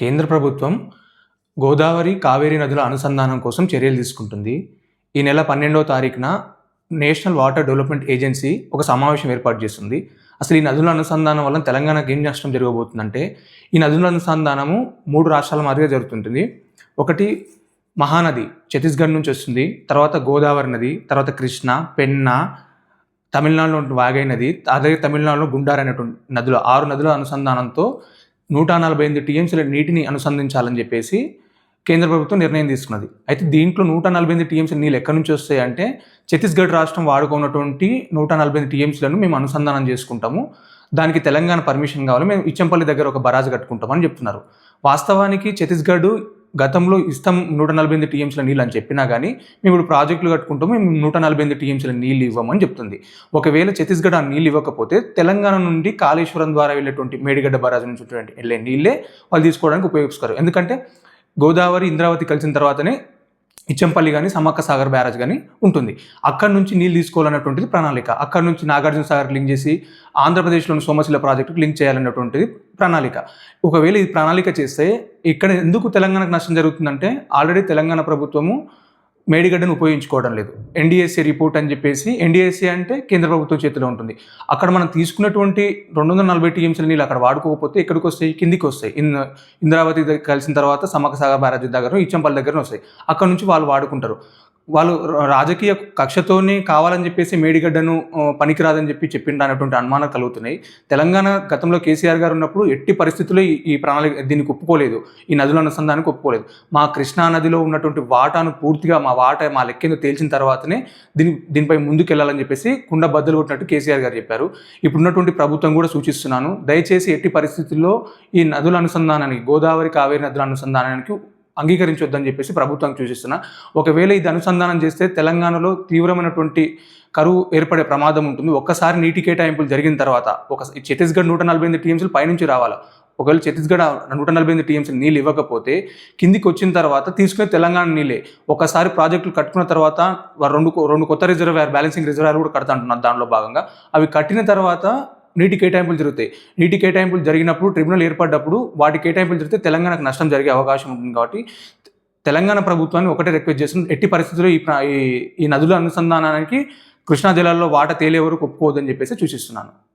కేంద్ర ప్రభుత్వం గోదావరి కావేరీ నదుల అనుసంధానం కోసం చర్యలు తీసుకుంటుంది. ఈ నెల పన్నెండవ తారీఖున నేషనల్ వాటర్ డెవలప్మెంట్ ఏజెన్సీ ఒక సమావేశం ఏర్పాటు చేస్తుంది. అసలు ఈ నదుల అనుసంధానం వల్ల తెలంగాణకు ఏం నష్టం జరగబోతుందంటే ఈ నదుల అనుసంధానము మూడు రాష్ట్రాల మాదిరిగా జరుగుతుంటుంది. ఒకటి మహానది ఛత్తీస్గఢ్ నుంచి వస్తుంది. తర్వాత గోదావరి నది తర్వాత కృష్ణ పెన్నా తమిళనాడులో వాగై నది అదే తమిళనాడులో గుండారైనటువంటి నదులు ఆరు నదుల అనుసంధానంతో నూట నలభై ఎనిమిది టీఎంసీల నీటిని అనుసంధించాలని చెప్పేసి కేంద్ర ప్రభుత్వం నిర్ణయం తీసుకున్నది. అయితే దీంట్లో నూట నలభై ఎనిమిది టీఎంసీ నీళ్ళు ఎక్కడి నుంచి వస్తాయి అంటే ఛత్తీస్గఢ్ రాష్ట్రం వాడుకున్నటువంటి నూట నలభై ఎనిమిది టీఎంసీలను మేము అనుసంధానం చేసుకుంటాము. దానికి తెలంగాణ పర్మిషన్ కావాలి. మేము ఇచ్చంపల్లి దగ్గర ఒక బరాజ్ కట్టుకుంటామని చెప్తున్నారు. వాస్తవానికి ఛత్తీస్గఢ్ గతంలో ఇస్తాం నూట నలభై ఎనిమిది టీఎంసీల నీళ్ళు అని చెప్పినా కానీ మేము ఇప్పుడు ప్రాజెక్టులు కట్టుకుంటాము మేము నూట నలభై ఎనిమిది టీఎంసీల నీళ్ళు ఇవ్వమని చెప్తుంది. ఒకవేళ ఛత్తీస్గఢ్ ఆ నీళ్ళు ఇవ్వకపోతే తెలంగాణ నుండి కాళేశ్వరం ద్వారా వెళ్ళేటువంటి మేడిగడ్డ బరాజ్ నుంచి ఉన్నటువంటి వెళ్ళే నీళ్ళే వాళ్ళు తీసుకోవడానికి ఉపయోగిస్తారు. ఎందుకంటే గోదావరి ఇంద్రావతి కలిసిన తర్వాతనే ఇచ్చంపల్లి కానీ సమ్మక్క సాగర్ బ్యారేజ్ కానీ ఉంటుంది. అక్కడ నుంచి నీళ్ళు తీసుకోవాలన్నటువంటిది ప్రణాళిక. అక్కడ నుంచి నాగార్జున సాగర్ లింక్ చేసి ఆంధ్రప్రదేశ్లోని సోమశిల ప్రాజెక్టుకు లింక్ చేయాలన్నటువంటిది ప్రణాళిక. ఒకవేళ ఇది ప్రణాళిక చేస్తే ఇక్కడ ఎందుకు తెలంగాణకు నష్టం జరుగుతుందంటే ఆల్రెడీ తెలంగాణ ప్రభుత్వము మేడిగడ్డను ఉపయోగించుకోవడం లేదు. ఎన్డీఎస్సీ రిపోర్ట్ అని చెప్పేసి ఎన్డీఎస్సీ అంటే కేంద్ర ప్రభుత్వం చేతిలో ఉంటుంది. అక్కడ మనం తీసుకున్నటువంటి రెండు వందల నలభై టీఎంసీల నీళ్ళు అక్కడ వాడుకోకపోతే ఎక్కడికి వస్తాయి? కిందికి వస్తాయి. ఇన్ ఇంద్రావతి కలిసిన తర్వాత సమక సాగర్ బ్యారేజ్ దగ్గర ఇచ్చంపల్లి దగ్గర వస్తాయి. అక్కడ నుంచి వాళ్ళు వాడుకుంటారు. వాళ్ళు రాజకీయ కక్షతోనే కావాలని చెప్పేసి మేడిగడ్డను పనికిరాదని చెప్పి చెప్పిండ అనేటువంటి అనుమానాలు కలుగుతున్నాయి. తెలంగాణ గతంలో కేసీఆర్ గారు ఉన్నప్పుడు ఎట్టి పరిస్థితుల్లో ఈ- ప్రణాళిక దీనికి ఒప్పుకోలేదు. ఈ నదుల అనుసంధానానికి ఒప్పుకోలేదు. మా కృష్ణా నదిలో ఉన్నటువంటి వాటాను పూర్తిగా మా వాట మా లెక్కేందో తేల్చిన తర్వాతనే దీని దీనిపై ముందుకెళ్ళాలని చెప్పేసి కుండ బద్దలు కొట్టినట్టు కేసీఆర్ గారు చెప్పారు. ఇప్పుడున్నటువంటి ప్రభుత్వం కూడా సూచిస్తున్నాను. దయచేసి ఎట్టి పరిస్థితుల్లో ఈ నదుల అనుసంధానానికి గోదావరి కావేరి నదుల అనుసంధానానికి అంగీకరించొద్దని చెప్పేసి ప్రభుత్వం సూచిస్తున్నా. ఒకవేళ ఇది అనుసంధానం చేస్తే తెలంగాణలో తీవ్రమైనటువంటి కరువు ఏర్పడే ప్రమాదం ఉంటుంది. ఒక్కసారి నీటి కేటాయింపులు జరిగిన తర్వాత ఒక ఛత్తీస్గఢ్ నూట నలభై ఎనిమిది టీఎంసీలు పైనుంచి రావాలి? ఒకవేళ ఛత్తీస్గఢ్ నూట నలభై ఎనిమిది టీఎంసీ నీళ్ళు ఇవ్వకపోతే కిందికి వచ్చిన తర్వాత తీసుకునే తెలంగాణ నీళ్ళే. ఒకసారి ప్రాజెక్టులు కట్టుకున్న తర్వాత రెండు రెండు కొత్త రిజర్వాయర్ బ్యాలెన్సింగ్ రిజర్వాయర్ కూడా కడతా అంటున్నారు దానిలో భాగంగా. అవి కట్టిన తర్వాత నీటి కేటాయింపులు జరుగుతాయి. నీటి కేటాయింపులు జరిగినప్పుడు ట్రిబ్యునల్ ఏర్పడ్డప్పుడు వాటి కేటాయింపులు జరిగితే తెలంగాణకు నష్టం జరిగే అవకాశం ఉంటుంది కాబట్టి తెలంగాణ ప్రభుత్వాన్ని ఒకటే రిక్వెస్ట్ చేస్తుంది. ఎట్టి పరిస్థితుల్లో ఈ ప్ర- ఈ- ఈ నదుల అనుసంధానానికి కృష్ణా జిల్లాలో వాట తేలేవరకు ఒప్పుకోవద్దని చెప్పేసి సూచిస్తున్నాను.